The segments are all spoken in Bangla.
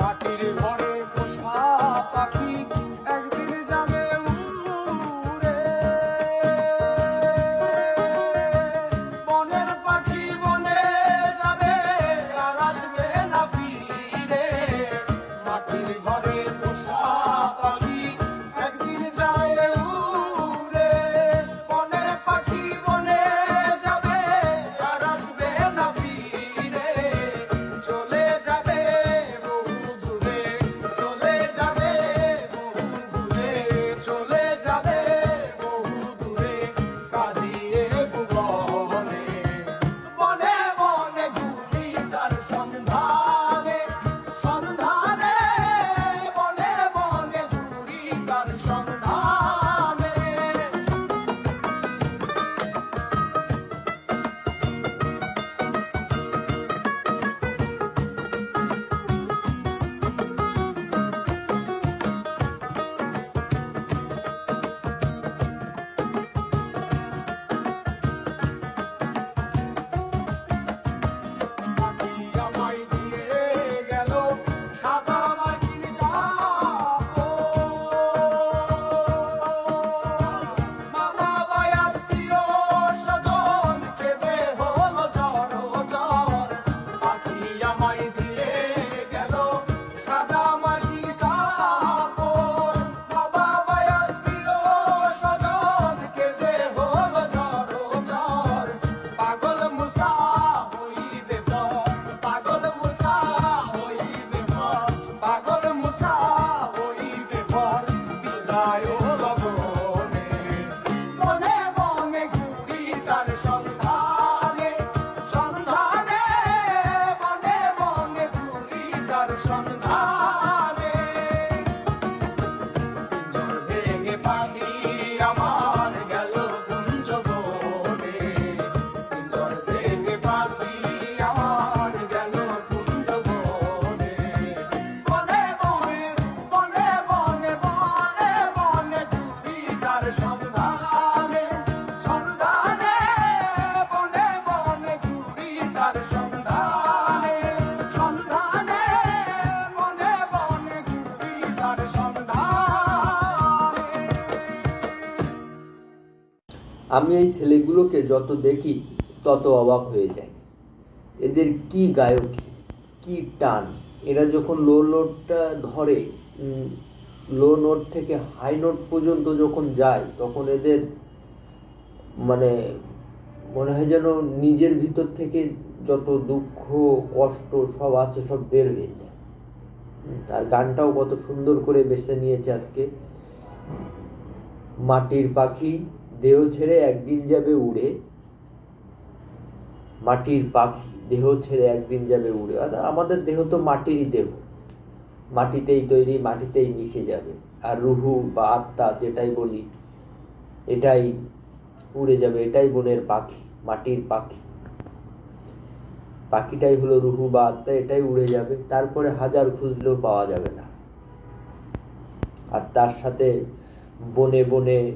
মাটির ঘরে পাখি আমার গেল কুঞ্জ বনে পিঞ্জর ভেঙে পাখি আমার গেল কুঞ্জ বনে বনে বনে বনে বনে বনে বনে ঘুরি আমি এই ছেলেগুলোকে যত দেখি, তত অবাক হয়ে যাই। এদের কি গায়কী, কি টান? এরা যখন লো নোটটা ধরে লো নোট থেকে হাই নোট পর্যন্ত যখন যায়, তখন এদের মানে মনে হয় যেন নিজের ভিতর থেকে যত দুঃখ, কষ্ট সব আছে, সব বের হয়ে যায়। তার গানটাও কত সুন্দর করে বেছে নিয়েছে আজকে। মাটির পাখি দেহ ছেড়ে একদিন যাবে উড়ে। মাটির পাখি, দেহ ছেড়ে একদিন যাবে উড়ে। আমাদের দেহ তো মাটিরই দেহ। মাটিতেই তৈরি, মাটিতেই মিশে যাবে। আর রুহু বা আত্মা যেটাই বলি, এটাই উড়ে যাবে, এটাই বনের পাখি, মাটির পাখি। পাখিটাই হলো রুহু বা আত্মা, এটাই উড়ে যাবে। তারপরে হাজার খুঁজলেও পাওয়া যাবে না। আর তার সাথে বনে বনে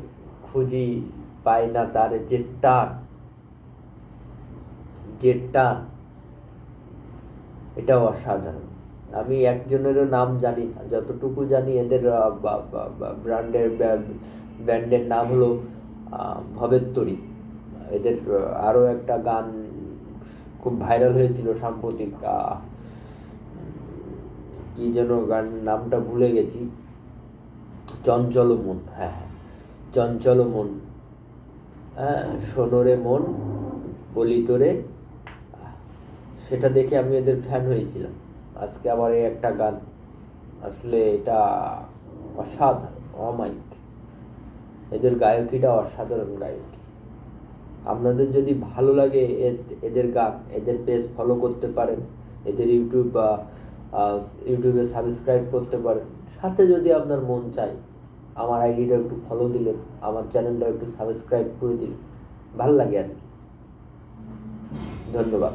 খুঁজি পাই না তার যে টান যে টান এটা অসাধারণ। আমি একজনেরও নাম জানি না যতটুকু জানি এদের ব্র্যান্ডের ব্যান্ডের নাম হলো ভবেত্তরী। এদের আহ, আরও একটা গান খুব ভাইরাল হয়েছিল সাম্প্রতিক কি যেন গান নামটা ভুলে গেছি। চঞ্চল মন হ্যাঁ হ্যাঁ। চঞ্চল মন। হ্যাঁ সোনরে মন, বলি তোরে সেটা দেখে আমি এদের ফ্যান হয়েছিলাম। আজকে আবার এই একটা গান। আসলে এটা অসাধারণ অমাইক এদের গায়কিটা অসাধারণ গায়কি। আপনাদের যদি ভালো লাগে এদের গান, এদের পেজ ফলো করতে পারেন। এদের ইউটিউব বা ইউটিউবে সাবস্ক্রাইব করতে পারেন। সাথে যদি আপনার মন চায় আমার আইডিটা একটু ফলো দিলেন, আমার চ্যানেলটা একটু সাবস্ক্রাইব করে দিলেন। ভালো লাগে আর কি। ধন্যবাদ।